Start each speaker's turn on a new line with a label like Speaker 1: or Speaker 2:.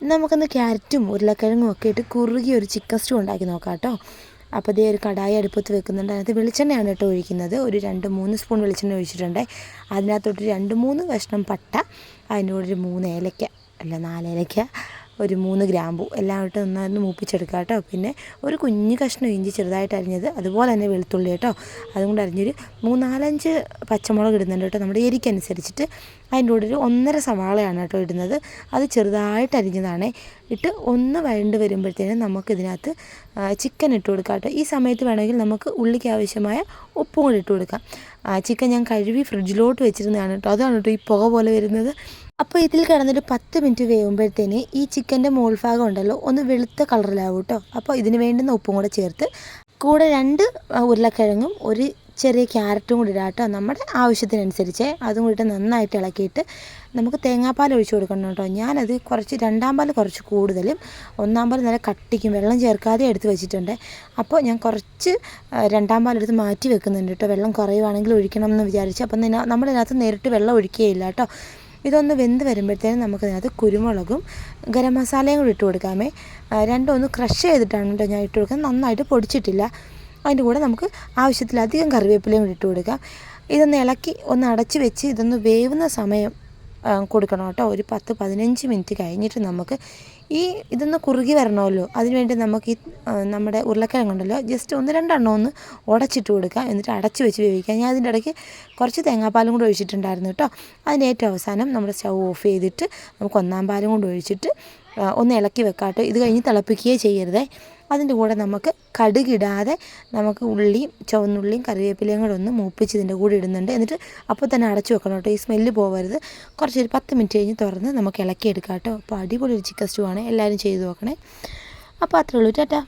Speaker 1: നമുക്കൊന്ന് ക്യാരറ്റും ഉരുളക്കിഴങ്ങും ഒക്കെ ഇട്ട് കുറുകി ഒരു ചിക്കൻ സ്റ്റൂ ഉണ്ടാക്കി നോക്കാം കേട്ടോ. അപ്പോൾ ഇതേ ഒരു കടായി അടുപ്പത്ത് വെക്കുന്നുണ്ട്. അതിനകത്ത് വെളിച്ചെണ്ണയാണ് കേട്ടോ ഒഴിക്കുന്നത്. ഒരു രണ്ട് മൂന്ന് സ്പൂൺ വെളിച്ചെണ്ണ ഒഴിച്ചിട്ടുണ്ട്. അതിനകത്തോട്ട് രണ്ട് മൂന്ന് കഷ്ണം പട്ട. അതിന്റെ കൂടെ ഒരു മൂന്ന് ഏലക്ക അല്ല നാല് ഏലക്ക ഒരു മൂന്ന് ഗ്രാമ്പു എല്ലാം ഇട്ട് നന്നായിരുന്നു മൂപ്പിച്ചെടുക്കുക കേട്ടോ. പിന്നെ ഒരു കുഞ്ഞു കഷ്ണം ഇഞ്ചി ചെറുതായിട്ട് അരിഞ്ഞത് അതുപോലെ തന്നെ വെളുത്തുള്ളി കേട്ടോ. അതും കൂടെ അരിഞ്ഞൊരു മൂന്നാലഞ്ച് പച്ചമുളക് ഇടുന്നുണ്ട് കേട്ടോ. നമ്മുടെ എരിക്കനുസരിച്ചിട്ട് അതിന്റെ കൂടെ ഒരു ഒന്നര സവാളയാണ് കേട്ടോ ഇടുന്നത്. അത് ചെറുതായിട്ട് അരിഞ്ഞതാണ്. ഇട്ട് ഒന്ന് വഴണ്ട് വരുമ്പോഴത്തേനും നമുക്കിതിനകത്ത് ചിക്കൻ ഇട്ട് കൊടുക്കാം കേട്ടോ. ഈ സമയത്ത് വേണമെങ്കിൽ നമുക്ക് ഉള്ളിക്ക് ആവശ്യമായ ഉപ്പും കൂടി ഇട്ട് കൊടുക്കാം. ചിക്കൻ ഞാൻ കഴുകി ഫ്രിഡ്ജിലോട്ട് വെച്ചിരുന്നതാണ് കേട്ടോ. അതാണ് കേട്ടോ ഈ പുക പോലെ വരുന്നത്. അപ്പോൾ ഇതിൽ കിടന്നൊരു പത്ത് മിനിറ്റ് വേവുമ്പോഴത്തേന് ഈ ചിക്കന്റെ മോൾഭാഗം ഉണ്ടല്ലോ ഒന്ന് വെളുത്ത കളറിലാവും കേട്ടോ അപ്പോൾ ഇതിന് വേണ്ടുന്ന ഉപ്പും കൂടെ ചേർത്ത് കൂടെ രണ്ട് ഉരുളക്കിഴങ്ങും ഒരു ചെറിയ ക്യാരറ്റും കൂടി ഇടാം കേട്ടോ നമ്മുടെ ആവശ്യത്തിനനുസരിച്ച് അതും കൂടി നന്നായിട്ട് ഇളക്കിയിട്ട് നമുക്ക് തേങ്ങാപ്പാൽ ഒഴിച്ചു കൊടുക്കണം കേട്ടോ ഞാനത് കുറച്ച് രണ്ടാം പാൽ കുറച്ച് കൂടുതലും ഒന്നാം പാൽ നല്ല കട്ടിക്കും വെള്ളം ചേർക്കാതെ എടുത്ത് വെച്ചിട്ടുണ്ട്. അപ്പോൾ ഞാൻ കുറച്ച് രണ്ടാം പാൽ എടുത്ത് മാറ്റി വെക്കുന്നുണ്ട് കേട്ടോ വെള്ളം കുറയുവാണെങ്കിൽ ഒഴിക്കണം എന്ന് വിചാരിച്ച്. അപ്പം നമ്മളതിനകത്ത് നേരിട്ട് വെള്ളം ഒഴിക്കുകയില്ല കേട്ടോ ഇതൊന്ന് വെന്ത് വരുമ്പോഴത്തേനും നമുക്കതിനകത്ത് കുരുമുളകും ഗരം മസാലയും കൂടി ഇട്ട് കൊടുക്കാമേ. രണ്ടും ഒന്ന് ക്രഷ് ചെയ്തിട്ടാണ് കേട്ടോ ഞാൻ ഇട്ട് കൊടുക്കുന്നത്. നന്നായിട്ട് പൊടിച്ചിട്ടില്ല. അതിന്റെ കൂടെ നമുക്ക് ആവശ്യത്തിലധികം കറിവേപ്പിലയും കൂടി ഇട്ട് കൊടുക്കാം. ഇതൊന്ന് ഇളക്കി ഒന്ന് അടച്ച് വെച്ച് ഇതൊന്ന് വേവുന്ന സമയം കൊടുക്കണം കേട്ടോ. ഒരു പത്ത് പതിനഞ്ച് മിനിറ്റ് കഴിഞ്ഞിട്ട് നമുക്ക് ഈ ഇതൊന്ന് കുറുകി വരണമല്ലോ. അതിനുവേണ്ടി നമുക്ക് ഈ നമ്മുടെ ഉരുളക്കിഴങ്ങുണ്ടല്ലോ ജസ്റ്റ് ഒന്ന് രണ്ടെണ്ണം ഒന്ന് ഉടച്ചിട്ട് കൊടുക്കുക എന്നിട്ട് അടച്ച് വെച്ച് വേവിക്കുക ഞാൻ അതിന്റെ ഇടയ്ക്ക് കുറച്ച് തേങ്ങാപ്പാലും കൂടെ ഒഴിച്ചിട്ടുണ്ടായിരുന്നു കേട്ടോ. അതിന് ഏറ്റവും അവസാനം നമ്മുടെ സ്റ്റൗ ഓഫ് ചെയ്തിട്ട് നമുക്ക് ഒന്നാം പാലും കൊണ്ട് ഒഴിച്ചിട്ട് ഒന്ന് ഇളക്കി വെക്കാം കേട്ടോ. ഇത് കഴിഞ്ഞ് തിളപ്പിക്കുകയേ ചെയ്യരുതേ. അതിന്റെ കൂടെ നമുക്ക് കടുകിടാതെ നമുക്ക് ഉള്ളിയും ചുവന്നുള്ളിയും കറിവേപ്പിലയും കൂടെ ഒന്ന് മൂപ്പിച്ച് ഇതിന്റെ കൂടെ ഇടുന്നുണ്ട്. എന്നിട്ട് അപ്പോൾ തന്നെ അടച്ചു വെക്കണം കേട്ടോ. ഈ സ്മെല്ല് പോകരുത് കുറച്ച് ഒരു പത്ത് മിനിറ്റ് കഴിഞ്ഞ് തുറന്ന് നമുക്ക് ഇളക്കിയെടുക്കാം കേട്ടോ. അപ്പോൾ അടിപൊളി ഒരു ചിക്കൻ സ്റ്റൂ ആണ് എല്ലാവരും ചെയ്ത് നോക്കണേ. അപ്പോൾ അത്രേ ഉള്ളൂ. ടാറ്റാ.